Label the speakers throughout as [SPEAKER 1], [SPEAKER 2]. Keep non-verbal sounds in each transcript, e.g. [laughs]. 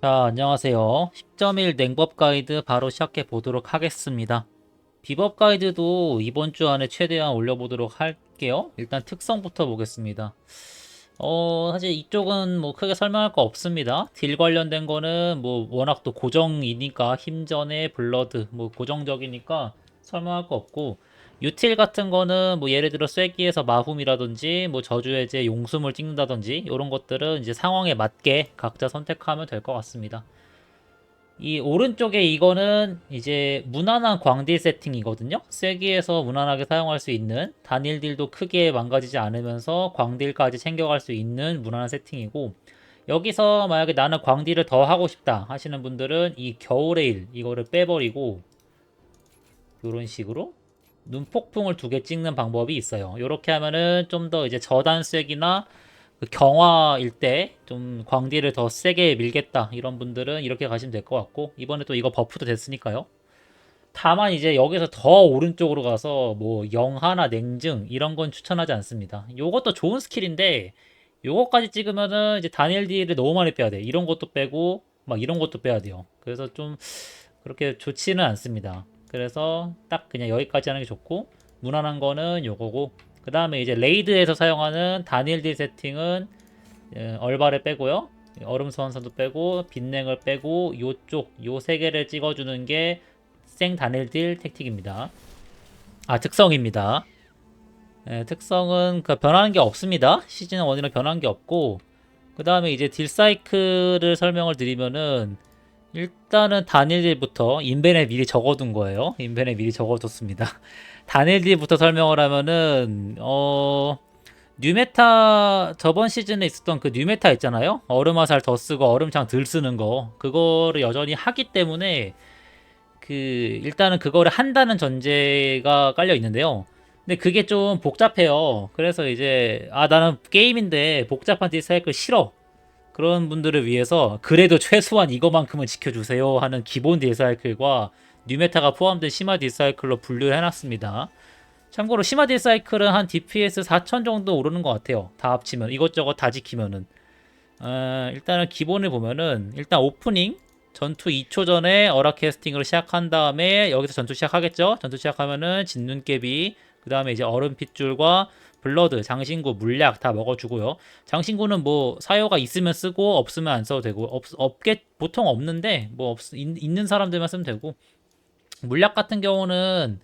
[SPEAKER 1] 자, 안녕하세요. 10.1 냉법 가이드 바로 시작해 보도록 하겠습니다. 비법 가이드도 이번 주 안에 최대한 올려보도록 할게요. 일단 특성부터 보겠습니다. 어, 사실 이쪽은 뭐 크게 설명할 거 없습니다. 딜 관련된 거는 뭐 워낙 또 고정이니까 힘전에 블러드 뭐 고정적이니까 설명할 거 없고 유틸 같은 거는 뭐 예를 들어 쐐기에서 마훔이라든지 뭐 저주해제 용숨을 찍는다든지 이런 것들은 이제 상황에 맞게 각자 선택하면 될 것 같습니다. 이 오른쪽에 이거는 이제 무난한 광딜 세팅이거든요. 쐐기에서 무난하게 사용할 수 있는 단일 딜도 크게 망가지지 않으면서 광딜까지 챙겨갈 수 있는 무난한 세팅이고 여기서 만약에 나는 광딜을 더 하고 싶다 하시는 분들은 이 겨울의 일 이거를 빼버리고 이런 식으로 눈폭풍을 두 개 찍는 방법이 있어요. 이렇게 하면은 좀 더 이제 저단색이나 그 경화일 때 좀 광디를 더 세게 밀겠다 이런 분들은 이렇게 가시면 될 것 같고 이번에 또 이거 버프도 됐으니까요. 다만 이제 여기서 더 오른쪽으로 가서 뭐 영하나 냉증 이런 건 추천하지 않습니다. 요것도 좋은 스킬인데 요거까지 찍으면은 이제 다니엘 딜을 너무 많이 빼야 돼. 이런 것도 빼고 막 이런 것도 빼야 돼요. 그래서 좀 그렇게 좋지는 않습니다. 그래서 딱 그냥 여기까지 하는 게 좋고 무난한 거는 요거고 그 다음에 이제 레이드에서 사용하는 단일 딜 세팅은 예, 얼발을 빼고요. 얼음 소환선도 빼고 빛냉을 빼고 요쪽 요 세 개를 찍어주는 게 생 단일 딜 택틱입니다. 아 특성입니다. 예, 특성은 그 변하는 게 없습니다. 시즌 1이랑 변한 게 없고 그 다음에 이제 딜 사이클을 설명을 드리면은 일단은 단일딜부터 인벤에 미리 적어둔 거예요. 인벤에 미리 적어뒀습니다. [laughs] 단일딜부터 설명을 하면은 어 뉴메타 저번 시즌에 있었던 그 뉴메타 있잖아요. 얼음화살 더 쓰고 얼음창 덜 쓰는 거 그거를 여전히 하기 때문에 그 일단은 그거를 한다는 전제가 깔려 있는데요. 근데 그게 좀 복잡해요. 그래서 이제 아 나는 게임인데 복잡한 디사이클 싫어. 그런 분들을 위해서 그래도 최소한 이거만큼은 지켜주세요 하는 기본 딜사이클과 뉴메타가 포함된 심화 딜사이클로 분류를 해놨습니다. 참고로 심화 딜사이클은 한 DPS 4000 정도 오르는 것 같아요. 다 합치면 이것저것 다 지키면은 어, 일단은 기본을 보면은 일단 오프닝 전투 2초 전에 어라 캐스팅으로 시작한 다음에 여기서 전투 시작하겠죠. 전투 시작하면은 진눈깨비 그 다음에 이제 얼음 핏줄과 블러드, 장신구, 물약 다 먹어주고요. 장신구는 뭐 사요가 있으면 쓰고 없으면 안 써도 되고 없, 없게 보통 없는데 뭐 없, 있, 는 사람들만 쓰면 되고 물약 같은 경우는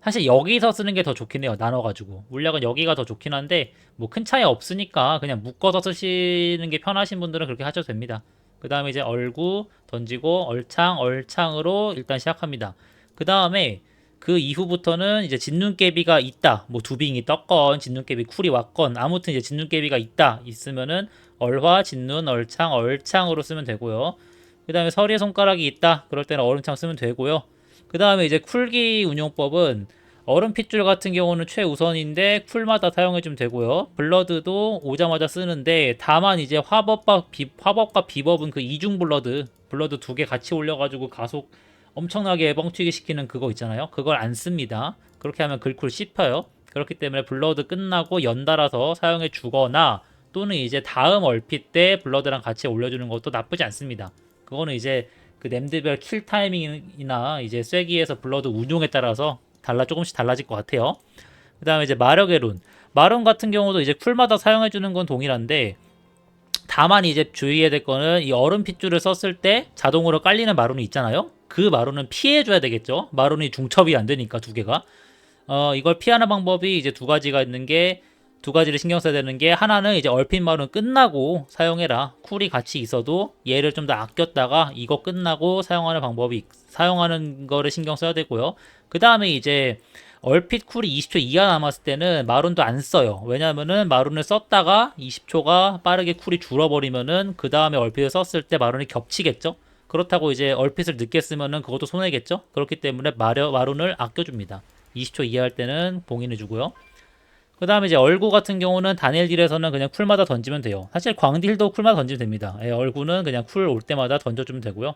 [SPEAKER 1] 사실 여기서 쓰는 게 더 좋긴 해요. 나눠가지고 물약은 여기가 더 좋긴 한데 뭐 큰 차이 없으니까 그냥 묶어서 쓰시는 게 편하신 분들은 그렇게 하셔도 됩니다. 그 다음에 이제 얼구 던지고 얼창 얼창으로 일단 시작합니다. 그 다음에 그 이후부터는 이제 진눈깨비가 있다. 뭐 두빙이 떴건 진눈깨비 쿨이 왔건 아무튼 이제 진눈깨비가 있다. 있으면은 얼화, 진눈, 얼창, 얼창으로 쓰면 되고요. 그 다음에 서리의 손가락이 있다. 그럴 때는 얼음창 쓰면 되고요. 그 다음에 이제 쿨기 운용법은 얼음 핏줄 같은 경우는 최우선인데 쿨마다 사용해주면 되고요. 블러드도 오자마자 쓰는데 다만 이제 화법과 비, 화법과 비법은 그 이중 블러드 블러드 두 개 같이 올려가지고 가속 엄청나게 뻥튀기 시키는 그거 있잖아요. 그걸 안 씁니다. 그렇게 하면 글쿨 씹혀요. 그렇기 때문에 블러드 끝나고 연달아서 사용해 주거나 또는 이제 다음 얼핏 때 블러드랑 같이 올려주는 것도 나쁘지 않습니다. 그거는 이제 그 램드별 킬 타이밍이나 이제 쐐기에서 블러드 운용에 따라서 달라 조금씩 달라질 것 같아요. 그 다음에 이제 마력의 룬. 마룬 같은 경우도 이제 쿨마다 사용해 주는 건 동일한데 다만 이제 주의해야 될 거는 이 얼음 핏줄을 썼을 때 자동으로 깔리는 마룬이 있잖아요. 그 마룬은 피해줘야 되겠죠. 마룬이 중첩이 안 되니까 두 개가. 어, 이걸 피하는 방법이 이제 두 가지가 있는 게 두 가지를 신경 써야 되는 게 하나는 이제 얼핏 마룬 끝나고 사용해라. 쿨이 같이 있어도 얘를 좀 더 아꼈다가 이거 끝나고 사용하는 방법이 사용하는 거를 신경 써야 되고요. 그 다음에 이제 얼핏 쿨이 20초 이하 남았을 때는 마룬도 안 써요. 왜냐면은 마룬을 썼다가 20초가 빠르게 쿨이 줄어버리면은 그 다음에 얼핏을 썼을 때 마룬이 겹치겠죠. 그렇다고 이제 얼핏을 늦게 쓰면은 그것도 손해겠죠. 그렇기 때문에 마려, 마룬을 아껴줍니다. 20초 이하할 때는 봉인해주고요. 그 다음에 이제 얼구 같은 경우는 단일 딜에서는 그냥 쿨마다 던지면 돼요. 사실 광딜도 쿨마다 던지면 됩니다. 예, 얼구는 그냥 쿨 올 때마다 던져주면 되고요.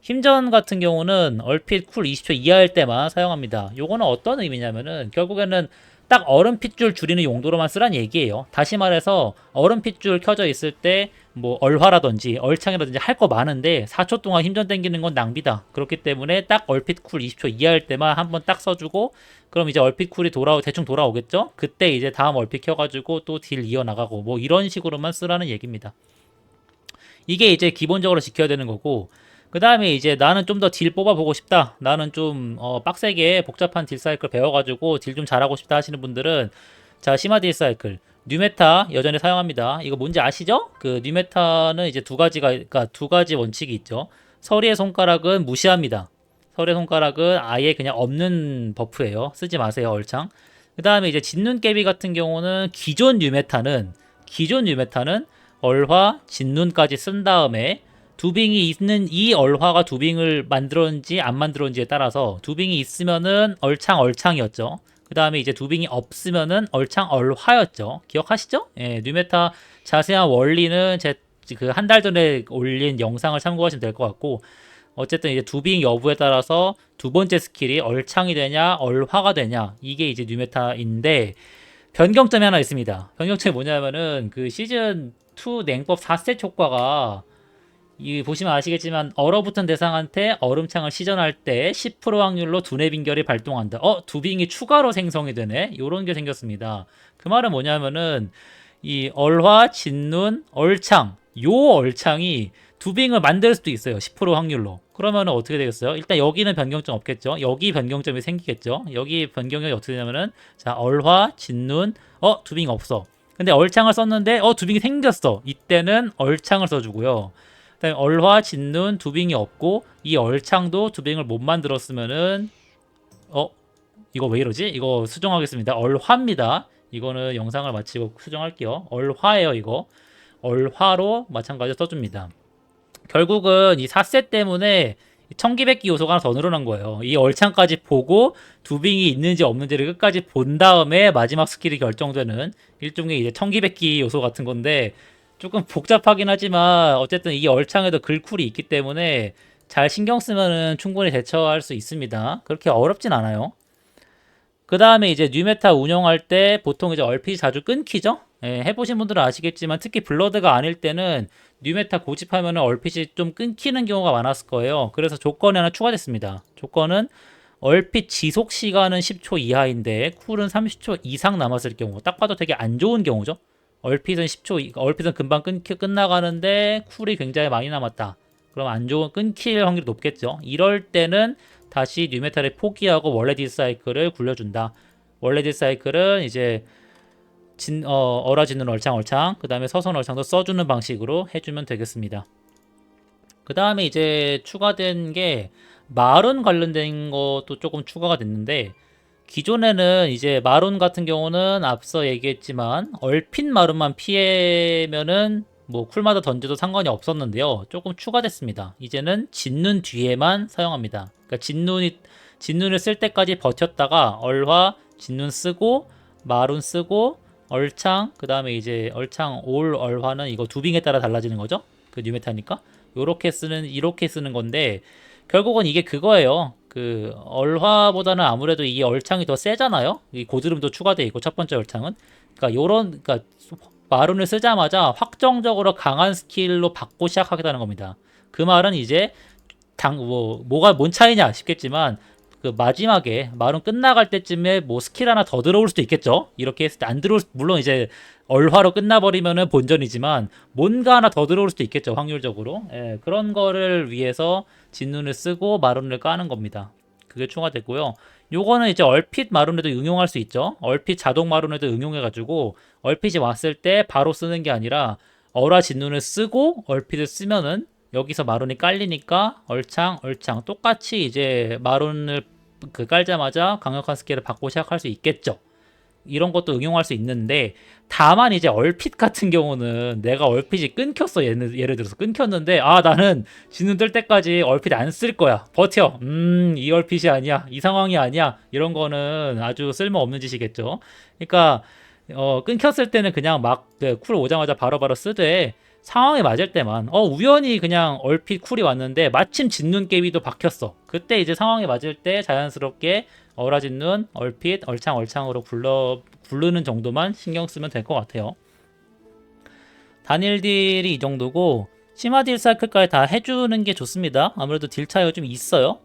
[SPEAKER 1] 힘전 같은 경우는 얼핏 쿨 20초 이하일 때만 사용합니다. 요거는 어떤 의미냐면은 결국에는 딱 얼음 핏줄 줄이는 용도로만 쓰란 얘기예요. 다시 말해서 얼음 핏줄 켜져 있을 때 뭐 얼화라든지 얼창이라든지 할 거 많은데 4초 동안 힘전 땡기는 건 낭비다. 그렇기 때문에 딱 얼핏 쿨 20초 이하일 때만 한번 딱 써주고 그럼 이제 얼핏 쿨이 돌아오 대충 돌아오겠죠? 그때 이제 다음 얼핏 켜가지고 또 딜 이어 나가고 뭐 이런 식으로만 쓰라는 얘기입니다. 이게 이제 기본적으로 지켜야 되는 거고 그 다음에 이제 나는 좀 더 딜 뽑아보고 싶다. 나는 좀 어, 빡세게 복잡한 딜 사이클 배워가지고 딜 좀 잘하고 싶다 하시는 분들은 자 심화 딜 사이클 뉴메타 여전히 사용합니다. 이거 뭔지 아시죠? 그 뉴메타는 이제 두 가지가 그러니까 두 가지 원칙이 있죠. 서리의 손가락은 무시합니다. 서리의 손가락은 아예 그냥 없는 버프예요. 쓰지 마세요 얼창. 그 다음에 이제 짓눈 깨비 같은 경우는 기존 뉴메타는 기존 뉴메타는 얼화 진눈까지 쓴 다음에 두빙이 있는 이 얼화가 두빙을 만들었는지 안 만들었는지에 따라서 두빙이 있으면은 얼창 얼창이었죠. 그 다음에 이제 두빙이 없으면은 얼창 얼화였죠. 기억하시죠? 예, 뉴메타 자세한 원리는 제 그 한 달 전에 올린 영상을 참고하시면 될 것 같고 어쨌든 이제 두빙 여부에 따라서 두 번째 스킬이 얼창이 되냐 얼화가 되냐 이게 이제 뉴메타인데 변경점이 하나 있습니다. 변경점이 뭐냐면은 그 시즌 2 냉법 4셋 효과가 이 보시면 아시겠지만 얼어붙은 대상한테 얼음창을 시전할 때 10% 확률로 두뇌 빙결이 발동한다. 어, 두 빙이 추가로 생성이 되네. 요런 게 생겼습니다. 그 말은 뭐냐면은 이 얼화, 진눈, 얼창 요 얼창이 두 빙을 만들 수도 있어요. 10% 확률로. 그러면은 어떻게 되겠어요? 일단 여기는 변경점 없겠죠. 여기 변경점이 생기겠죠. 여기 변경이 어떻게 되냐면은 자, 얼화, 진눈, 어, 두 빙 없어. 근데 얼창을 썼는데 어, 두 빙이 생겼어. 이때는 얼창을 써 주고요. 그다음에 얼화, 진눈, 두빙이 없고 이 얼창도 두빙을 못 만들었으면은 어 이거 왜 이러지? 이거 수정하겠습니다. 얼화입니다. 이거는 영상을 마치고 수정할게요. 얼화예요 이거. 얼화로 마찬가지로 써줍니다. 결국은 이 4세 때문에 청기백기 요소가 하나 더 늘어난 거예요. 이 얼창까지 보고 두빙이 있는지 없는지를 끝까지 본 다음에 마지막 스킬이 결정되는 일종의 이제 청기백기 요소 같은 건데 조금 복잡하긴 하지만 어쨌든 이 얼창에도 글쿨이 있기 때문에 잘 신경 쓰면은 충분히 대처할 수 있습니다. 그렇게 어렵진 않아요. 그 다음에 이제 뉴메타 운영할 때 보통 이제 얼핏이 자주 끊기죠? 예, 해보신 분들은 아시겠지만 특히 블러드가 아닐 때는 뉴메타 고집하면 얼핏이 좀 끊기는 경우가 많았을 거예요. 그래서 조건이 하나 추가됐습니다. 조건은 얼핏 지속 시간은 10초 이하인데 쿨은 30초 이상 남았을 경우 딱 봐도 되게 안 좋은 경우죠. 얼핏은 10초, 얼핏은 금방 끊, 끝나가는데 쿨이 굉장히 많이 남았다. 그럼 안 좋은 끊길 확률이 높겠죠. 이럴 때는 다시 뉴메탈을 포기하고 원래 디사이클을 굴려준다. 원래 디사이클은 이제 진, 어, 얼어지는 얼창 얼창 그 다음에 서선 얼창도 써주는 방식으로 해주면 되겠습니다. 그 다음에 이제 추가된 게 마룬 관련된 것도 조금 추가가 됐는데 기존에는 이제 마룬 같은 경우는 앞서 얘기했지만 얼핏 마룬만 피해면은 뭐 쿨마다 던져도 상관이 없었는데요. 조금 추가됐습니다. 이제는 짓눈 뒤에만 사용합니다. 그러니까 짓눈이 짓눈을 쓸 때까지 버텼다가 얼화 짓눈 쓰고 마룬 쓰고 얼창 그 다음에 이제 얼창 올 얼화는 이거 두빙에 따라 달라지는 거죠. 그 뉴메타니까 요렇게 쓰는 이렇게 쓰는 건데 결국은 이게 그거예요. 그 얼화보다는 아무래도 이 얼창이 더 세잖아요. 이 고드름도 추가돼 있고 첫 번째 얼창은 그러니까 요런 그러니까 마룬을 쓰자마자 확정적으로 강한 스킬로 받고 시작하겠다는 겁니다. 그 말은 이제 당 뭐 뭐가 뭔 차이냐 싶겠지만 그 마지막에 마룬 끝나갈 때쯤에 뭐 스킬 하나 더 들어올 수도 있겠죠. 이렇게 했을 때 안 들어올 수- 물론 이제 얼화로 끝나버리면은 본전이지만 뭔가 하나 더 들어올 수도 있겠죠. 확률적으로 예, 그런 거를 위해서 진눈을 쓰고 마룬을 까는 겁니다. 그게 추가됐고요. 요거는 이제 얼핏 마룬에도 응용할 수 있죠. 얼핏 자동 마룬에도 응용해가지고 얼핏이 왔을 때 바로 쓰는 게 아니라 얼화 진눈을 쓰고 얼핏을 쓰면은 여기서 마룬이 깔리니까 얼창 얼창 똑같이 이제 마룬을 그 깔자마자 강력한 스킬을 받고 시작할 수 있겠죠. 이런 것도 응용할 수 있는데 다만 이제 얼핏 같은 경우는 내가 얼핏이 끊겼어. 예를, 예를 들어서 끊겼는데 아 나는 진눈 뜰 때까지 얼핏 안 쓸 거야. 버텨. 음 이 얼핏이 아니야. 이 상황이 아니야. 이런 거는 아주 쓸모없는 짓이겠죠. 그러니까 어 끊겼을 때는 그냥 막쿨 오자마자 바로바로 쓰되 상황에 맞을 때만 어 우연히 그냥 얼핏 쿨이 왔는데 마침 짓눈 깨비도 박혔어 그때 이제 상황에 맞을 때 자연스럽게 어라진 눈, 얼핏, 얼창, 얼창으로 굴러 굴르는 정도만 신경 쓰면 될 것 같아요. 단일 딜이 이 정도고 심화 딜 사이클까지 다 해주는 게 좋습니다. 아무래도 딜 차이가 좀 있어요.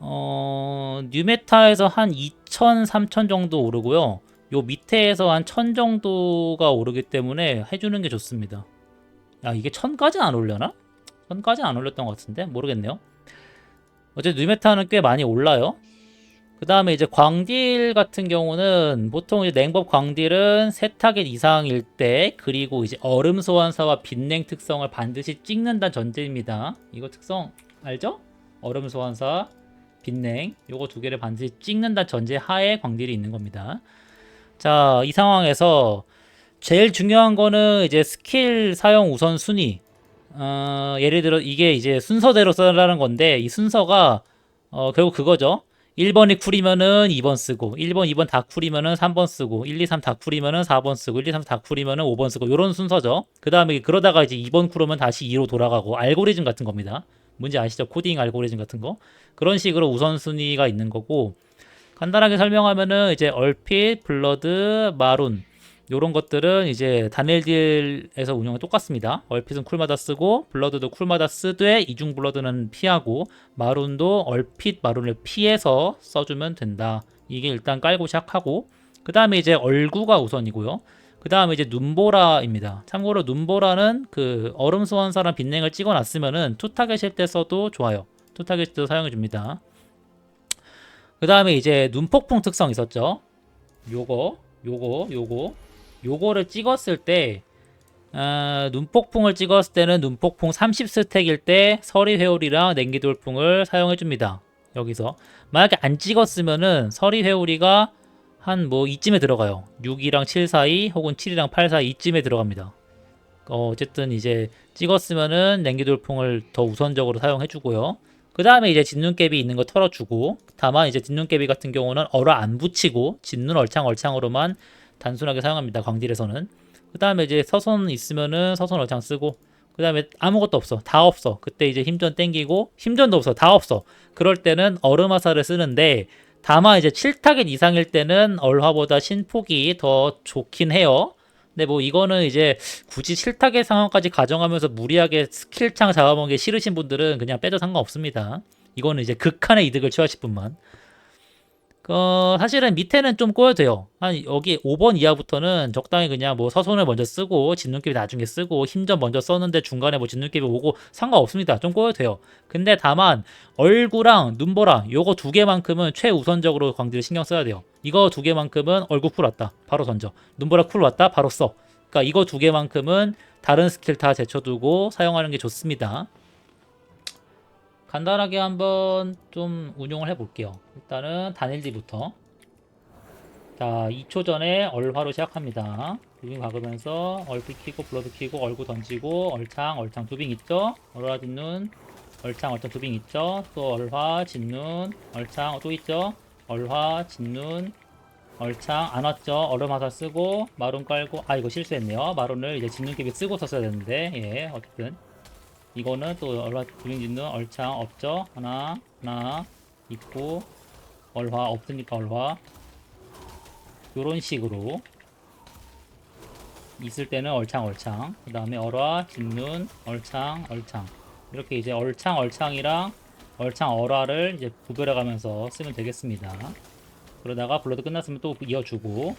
[SPEAKER 1] 어, 뉴메타에서 한 2,000, 3,000 정도 오르고요. 요 밑에에서 한 1,000 정도가 오르기 때문에 해주는 게 좋습니다. 야, 이게 1,000까지는 안 올려나? 1,000까지는 안 올렸던 것 같은데? 모르겠네요. 어쨌든 뉴메타는 꽤 많이 올라요. 그 다음에 이제 광딜 같은 경우는 보통 이제 냉법 광딜은 세 타겟 이상일 때 그리고 이제 얼음 소환사와 빛냉 특성을 반드시 찍는다는 전제입니다. 이거 특성 알죠? 얼음 소환사, 빛냉 요거 두 개를 반드시 찍는다는 전제 하에 광딜이 있는 겁니다. 자, 이 상황에서 제일 중요한 거는 이제 스킬 사용 우선 순위. 어, 예를 들어 이게 이제 순서대로 써라는 건데 이 순서가 어, 결국 그거죠. 1번이 쿨이면은 2번 쓰고 1번, 2번 다 쿨이면은 3번 쓰고 1, 2, 3 다 쿨이면은 4번 쓰고 1, 2, 3 다 쿨이면은 5번 쓰고 이런 순서죠. 그다음에 그러다가 이제 2번 쿨하면 다시 2로 돌아가고 알고리즘 같은 겁니다. 뭔지 아시죠? 코딩 알고리즘 같은 거. 그런 식으로 우선순위가 있는 거고 간단하게 설명하면은 이제 얼핏, 블러드, 마룬 요런 것들은 이제 단일딜에서 운영은 똑같습니다. 얼핏은 쿨마다 쓰고 블러드도 쿨마다 쓰되 이중 블러드는 피하고 마룬도 얼핏 마룬을 피해서 써주면 된다. 이게 일단 깔고 시작하고 그 다음에 이제 얼구가 우선이고요. 그 다음에 이제 눈보라입니다. 참고로 눈보라는 그 얼음 소환사랑 빛냉을 찍어놨으면은 투타겟일 때 써도 좋아요. 투타겟 때도 사용해줍니다. 그 다음에 이제 눈폭풍 특성 있었죠. 요거, 요거, 요거, 요거를 찍었을 때 어, 눈폭풍을 찍었을 때는 눈폭풍 30스택일 때 서리 회오리랑 냉기 돌풍을 사용해 줍니다. 여기서 만약에 안 찍었으면은 서리 회오리가 한 뭐 이쯤에 들어가요. 6이랑 7 사이 혹은 7이랑 8 사이 이쯤에 들어갑니다. 어, 어쨌든 이제 찍었으면은 냉기 돌풍을 더 우선적으로 사용해 주고요. 그 다음에 이제 짓눈깨비 있는 거 털어주고 다만 이제 짓눈깨비 같은 경우는 얼어 안 붙이고 짓눈 얼창 얼창으로만 단순하게 사용합니다. 광딜에서는. 그 다음에 이제 서선 있으면은 서선 얼창 쓰고 그 다음에 아무것도 없어. 다 없어. 그때 이제 힘전 땡기고 힘전도 없어. 다 없어. 그럴 때는 얼음화살을 쓰는데 다만 이제 7타겟 이상일 때는 얼화보다 신폭이 더 좋긴 해요. 근데 뭐 이거는 이제 굳이 7타겟 상황까지 가정하면서 무리하게 스킬창 잡아먹는 게 싫으신 분들은 그냥 빼도 상관없습니다. 이거는 이제 극한의 이득을 취하실 분만. 어, 사실은 밑에는 좀 꼬여도 돼요. 한 여기 5번 이하부터는 적당히 그냥 뭐 서손을 먼저 쓰고 짓눈깨비 나중에 쓰고 힘전 먼저 썼는데 중간에 뭐 짓눈깨비 오고 상관없습니다. 좀 꼬여도 돼요. 근데 다만 얼구랑 눈보라 요거 두 개만큼은 최우선적으로 광딜을 신경 써야 돼요. 이거 두 개만큼은 얼굴 쿨 왔다. 바로 던져. 눈보라 쿨 왔다. 바로 써. 그러니까 이거 두 개만큼은 다른 스킬 다 제쳐두고 사용하는 게 좋습니다. 간단하게 한번 좀 운용을 해볼게요. 일단은 단일디부터. 자, 2초 전에 얼화로 시작합니다. 두빙 박으면서 얼핏 키고 블러드 키고 얼구 던지고 얼창 얼창 두빙 있죠? 얼화 짓눈 얼창 얼창 두빙 있죠? 또 얼화 짓눈 얼창 또 있죠? 얼화 짓눈 얼창 안 왔죠? 얼음 화살 쓰고 마룬 깔고 아 이거 실수했네요. 마룬을 이제 짓눈깨비 쓰고 썼어야 되는데 예 어쨌든 이거는 또 얼화 짓눈 얼창 없죠? 하나 하나 있고 얼화 없으니까 얼화. 요런 식으로. 있을 때는 얼창 얼창. 그 다음에 얼화 짓눈 얼창 얼창. 이렇게 이제 얼창 얼창이랑 얼창 얼화를 이제 구별해 가면서 쓰면 되겠습니다. 그러다가 블러드 끝났으면 또 이어주고.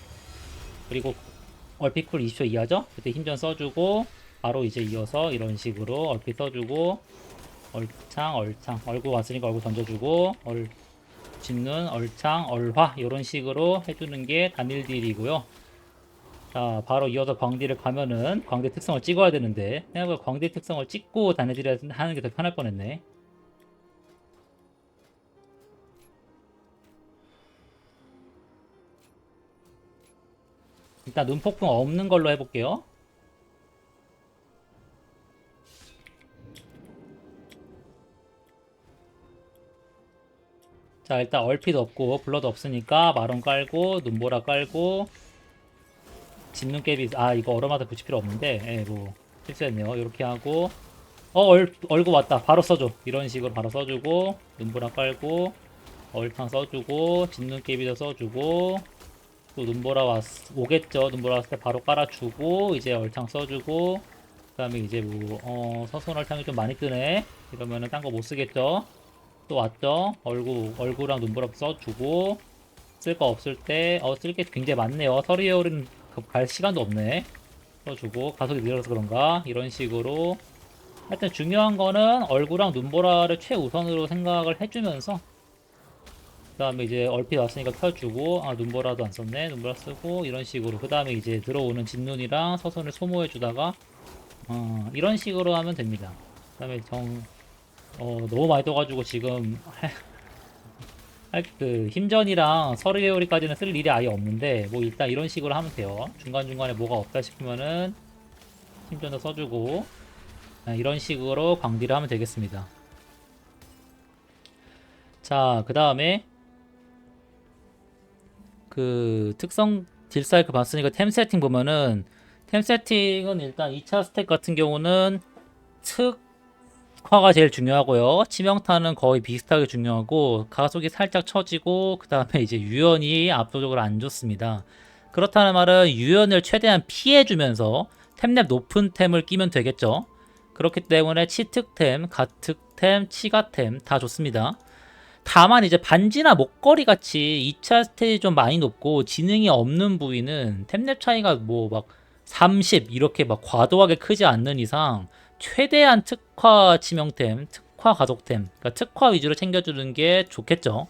[SPEAKER 1] 그리고 얼핏쿨 20초 이하죠? 그때 힘전 써주고 바로 이제 이어서 이런 식으로 얼핏 써주고 얼창 얼창 얼굴 왔으니까 얼굴 던져주고 얼 짓는 얼창, 얼화 이런 식으로 해주는 게 단일 딜이고요. 자, 바로 이어서 광딜을 가면은 광대 특성을 찍어야 되는데 생각보다 광대 특성을 찍고 단일 딜을 하는 게 더 편할 뻔했네. 일단 눈폭풍 없는 걸로 해볼게요. 자 일단 얼핏 없고 블러드 없으니까 마론 깔고 눈보라 깔고 짓눈깨비 아 이거 얼어마다 붙일 필요 없는데 예뭐 실수했네요. 이렇게 하고 어 얼, 얼고 왔다. 바로 써줘. 이런 식으로 바로 써주고 눈보라 깔고 얼탕 써주고 진눈깨비도 써주고 또 눈보라 왔 오겠죠? 눈보라 왔을 때 바로 깔아주고 이제 얼탕 써주고 그 다음에 이제 뭐 어, 서손 얼탕이 좀 많이 뜨네. 이러면은 딴 거 못 쓰겠죠 또 왔죠? 얼굴 얼굴랑 눈보라 써주고 쓸 거 없을 때 어 쓸 게 굉장히 많네요. 서리에어는 갈 시간도 없네. 써주고 가속이 늘어서 그런가? 이런 식으로. 하여튼 중요한 거는 얼굴랑 눈보라를 최우선으로 생각을 해주면서 그 다음에 이제 얼핏 왔으니까 켜주고 아 눈보라도 안 썼네. 눈보라 쓰고 이런 식으로. 그 다음에 이제 들어오는 진눈이랑 서선을 소모해 주다가 어, 이런 식으로 하면 됩니다. 그 다음에 정 어, 너무 많이 떠가지고 지금 그 힘전이랑 서리웨오리까지는 쓸 일이 아예 없는데 뭐 일단 이런 식으로 하면 돼요 중간중간에 뭐가 없다 싶으면은 힘전도 써주고 아, 이런 식으로 광디를 하면 되겠습니다. 자, 그 다음에 그 특성 딜사이클 봤으니까 템 세팅 보면은 템 세팅은 일단 2차 스택 같은 경우는 특 화가 제일 중요하고요. 치명타는 거의 비슷하게 중요하고 가속이 살짝 처지고 그 다음에 이제 유연이 압도적으로 안 좋습니다. 그렇다는 말은 유연을 최대한 피해주면서 템랩 높은 템을 끼면 되겠죠. 그렇기 때문에 치특템, 가특템, 치가템 다 좋습니다. 다만 이제 반지나 목걸이 같이 2차 스테이지 좀 많이 높고 지능이 없는 부위는 템랩 차이가 뭐 막 30 이렇게 막 과도하게 크지 않는 이상 최대한 특 화 치명템, 특화 가속템, 그러니까 특화 위주로 챙겨주는 게 좋겠죠.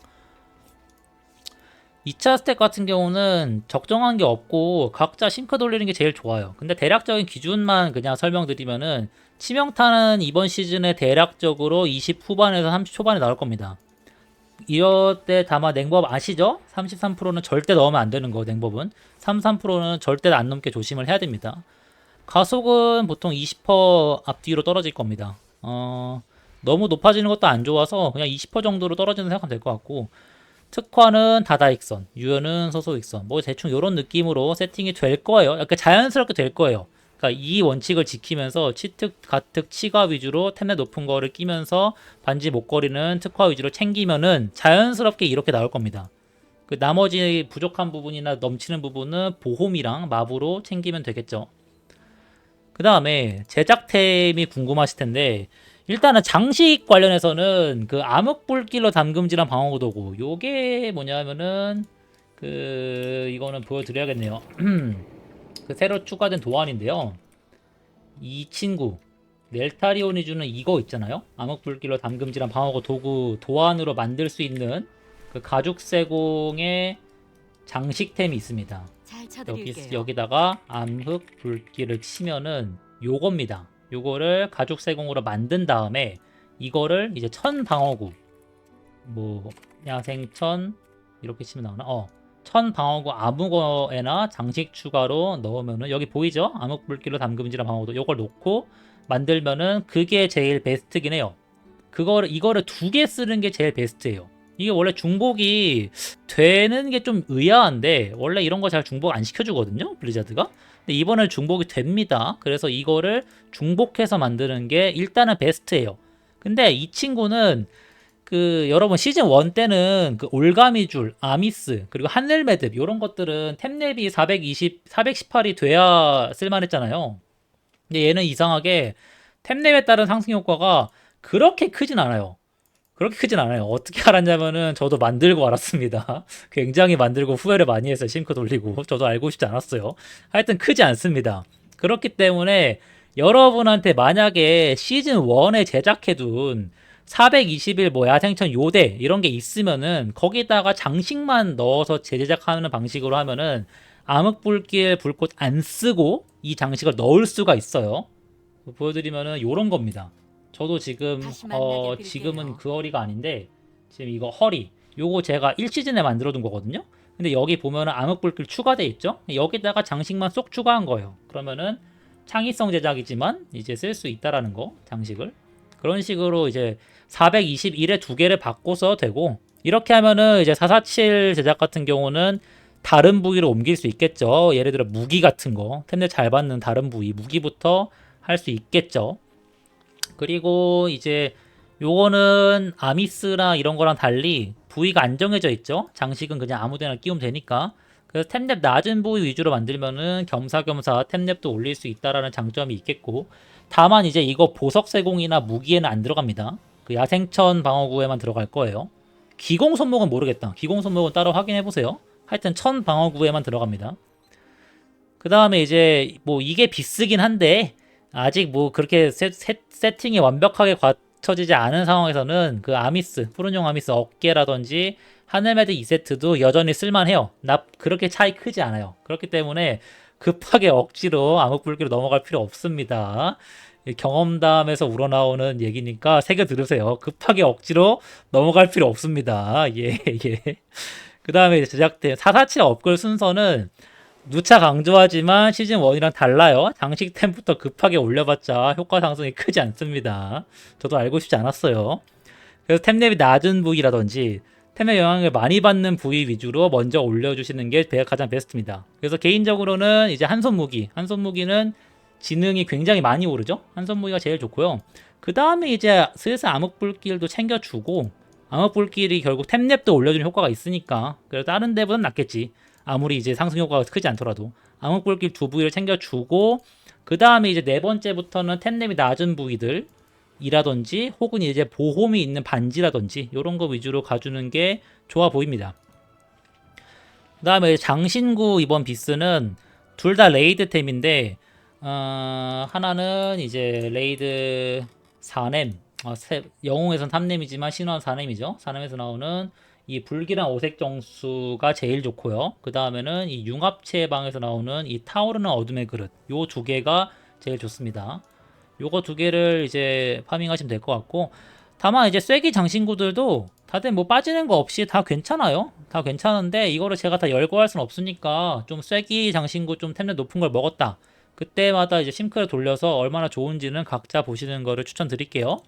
[SPEAKER 1] 2차 스택 같은 경우는 적정한 게 없고 각자 싱크 돌리는 게 제일 좋아요. 근데 대략적인 기준만 그냥 설명드리면은 치명타는 이번 시즌에 대략적으로 20 후반에서 30 초반에 나올 겁니다. 이럴 때 다만 냉법 아시죠? 33%는 절대 넣으면 안 되는 거 냉법은 33%는 절대 안 넘게 조심을 해야 됩니다. 가속은 보통 20% 앞뒤로 떨어질 겁니다. 어, 너무 높아지는 것도 안 좋아서 그냥 20% 정도로 떨어지는 생각하면 될 것 같고 특화는 다다익선, 유연은 소소익선, 뭐 대충 이런 느낌으로 세팅이 될 거예요. 약간 자연스럽게 될 거예요. 그러니까 이 원칙을 지키면서 치특, 가특, 치가 위주로 템의 높은 거를 끼면서 반지 목걸이는 특화 위주로 챙기면은 자연스럽게 이렇게 나올 겁니다. 그 나머지 부족한 부분이나 넘치는 부분은 보홈이랑 마부로 챙기면 되겠죠. 그 다음에 제작템이 궁금하실 텐데 일단은 장식 관련해서는 그 암흑불길로 담금질한 방어구도구 요게 뭐냐면은 그 이거는 보여드려야겠네요. [clears throat] 그 새로 추가된 도안인데요. 이 친구 넬타리온이 주는 이거 있잖아요. 암흑불길로 담금질한 방어구 도구 도안으로 만들 수 있는 그 가죽 세공의 장식템이 있습니다.
[SPEAKER 2] 잘
[SPEAKER 1] 여기
[SPEAKER 2] 쳐드릴게요.
[SPEAKER 1] 여기다가 암흑 불길을 치면은 요겁니다. 요거를 가죽 세공으로 만든 다음에 이거를 이제 천 방어구 뭐 야생천 이렇게 치면 나오나? 어. 천 방어구 아무 거에나 장식 추가로 넣으면은 여기 보이죠? 암흑 불길로 담금질한 방어구 요걸 놓고 만들면은 그게 제일 베스트긴 해요. 그거를 이거를 두 개 쓰는 게 제일 베스트예요. 이게 원래 중복이 되는 게 좀 의아한데 원래 이런 거 잘 중복 안 시켜주거든요 블리자드가. 근데 이번에 중복이 됩니다. 그래서 이거를 중복해서 만드는 게 일단은 베스트예요. 근데 이 친구는 그 여러분 시즌 1 때는 그 올가미줄, 아미스 그리고 하늘 매듭 이런 것들은 템랩이 420, 418이 돼야 쓸만했잖아요. 근데 얘는 이상하게 템랩에 따른 상승 효과가 그렇게 크진 않아요 그렇게 크진 않아요. 어떻게 알았냐면은 저도 만들고 알았습니다. [laughs] 굉장히 만들고 후회를 많이 했어요. 싱크 돌리고. 저도 알고 싶지 않았어요. 하여튼 크지 않습니다. 그렇기 때문에 여러분한테 만약에 시즌 1에 제작해둔 421 뭐 야생천 요대 이런 게 있으면은 거기다가 장식만 넣어서 재제작하는 방식으로 하면은 암흑불길 불꽃 안 쓰고 이 장식을 넣을 수가 있어요. 보여드리면은 요런 겁니다. 저도 지금 어. 지금은 그 허리가 아닌데 지금 이거 허리 요거 제가 1시즌에 만들어둔 거거든요. 근데 여기 보면은 암흑불길 추가돼 있죠. 여기다가 장식만 쏙 추가한 거예요. 그러면은 창의성 제작이지만 이제 쓸 수 있다라는 거 장식을 그런 식으로 이제 421에 두 개를 바꿔서 되고 이렇게 하면은 이제 447 제작 같은 경우는 다른 부위로 옮길 수 있겠죠. 예를 들어 무기 같은 거 템넷 잘 받는 다른 부위 무기부터 할 수 있겠죠. 그리고 이제 요거는 아미스랑 이런 거랑 달리 부위가 안 정해져 있죠. 장식은 그냥 아무데나 끼우면 되니까. 그래서 탭랩 낮은 부위 위주로 만들면은 겸사겸사 탭랩도 올릴 수 있다라는 장점이 있겠고 다만 이제 이거 보석 세공이나 무기에는 안 들어갑니다. 그 야생천 방어구에만 들어갈 거예요. 기공 손목은 모르겠다. 기공 손목은 따로 확인해 보세요. 하여튼 천 방어구에만 들어갑니다. 그 다음에 이제 뭐 이게 비쓰긴 한데 아직 뭐 그렇게 세, 세, 세 팅이 완벽하게 갖춰지지 않은 상황에서는 그 아미스 푸른용 아미스 어깨라든지 하늘매드 2세트도 여전히 쓸만해요. 나 그렇게 차이 크지 않아요. 그렇기 때문에 급하게 억지로 암흑불기로 넘어갈 필요 없습니다. 이 경험담에서 우러나오는 얘기니까 새겨 들으세요. 급하게 억지로 넘어갈 필요 없습니다. [laughs] 예, 예. 그 다음에 제작된 447 업글 순서는 누차 강조하지만 시즌 1이랑 달라요. 장식템부터 급하게 올려봤자 효과 상승이 크지 않습니다. 저도 알고 싶지 않았어요. 그래서 템랩이 낮은 부위라든지 템의 영향을 많이 받는 부위 위주로 먼저 올려주시는 게 가장 베스트입니다. 그래서 개인적으로는 이제 한손 무기, 한손 무기는 지능이 굉장히 많이 오르죠. 한손 무기가 제일 좋고요. 그 다음에 이제 슬슬 암흑불길도 챙겨주고 암흑불길이 결국 템랩도 올려주는 효과가 있으니까 그래서 다른 데보다는 낫겠지. 아무리 이제 상승 효과가 크지 않더라도 암흑불길 두 부위를 챙겨주고 그 다음에 이제 네 번째부터는 템랩이 낮은 부위들 이라든지 혹은 이제 보홈이 있는 반지라든지 이런 거 위주로 가주는 게 좋아 보입니다. 그 다음에 장신구 이번 비스는 둘 다 레이드템인데 어, 하나는 이제 레이드 4렘 어, 세, 영웅에선 3렘이지만 신화는 4렘이죠. 4렘에서 나오는 이 불길한 오색 정수가 제일 좋고요. 그 다음에는 이 융합체 방에서 나오는 이 타오르는 어둠의 그릇 요 두 개가 제일 좋습니다. 요거 두 개를 이제 파밍하시면 될 것 같고 다만 이제 쐐기 장신구들도 다들 뭐 빠지는 거 없이 다 괜찮아요. 다 괜찮은데 이거를 제가 다 열거할 수는 없으니까 좀 쐐기 장신구 좀 템레 높은 걸 먹었다. 그때마다 이제 심크를 돌려서 얼마나 좋은지는 각자 보시는 거를 추천드릴게요.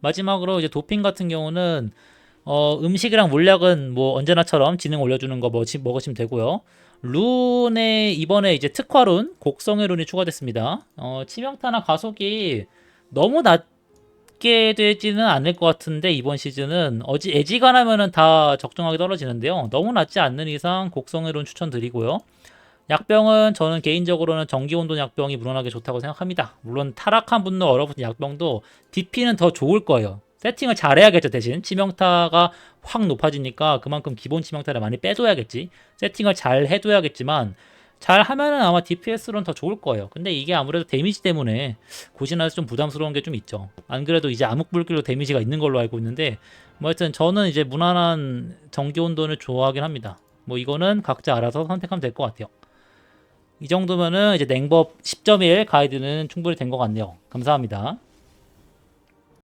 [SPEAKER 1] 마지막으로 이제 도핑 같은 경우는 어, 음식이랑 물약은 뭐 언제나처럼 지능 올려주는 거 먹으시, 먹으시면 되고요. 룬에 이번에 이제 특화 룬 곡성의 룬이 추가됐습니다. 어, 치명타나 가속이 너무 낮게 되지는 않을 것 같은데 이번 시즌은 어지 애지간하면은 다 적정하게 떨어지는데요. 너무 낮지 않는 이상 곡성의 룬 추천드리고요. 약병은 저는 개인적으로는 전기온도 약병이 무난하게 좋다고 생각합니다. 물론 타락한 분노 얼어붙은 약병도 DP는 더 좋을 거예요. 세팅을 잘해야겠죠 대신. 치명타가 확 높아지니까 그만큼 기본 치명타를 많이 빼줘야겠지. 세팅을 잘 해둬야겠지만 잘 하면은 아마 DPS로는 더 좋을 거예요. 근데 이게 아무래도 데미지 때문에 고신해서 좀 부담스러운 게 좀 있죠. 안 그래도 이제 암흑불길로 데미지가 있는 걸로 알고 있는데 뭐 하여튼 저는 이제 무난한 전기온도를 좋아하긴 합니다. 뭐 이거는 각자 알아서 선택하면 될 것 같아요. 이 정도면은 이제 냉법 10.1 가이드는 충분히 된 것 같네요. 감사합니다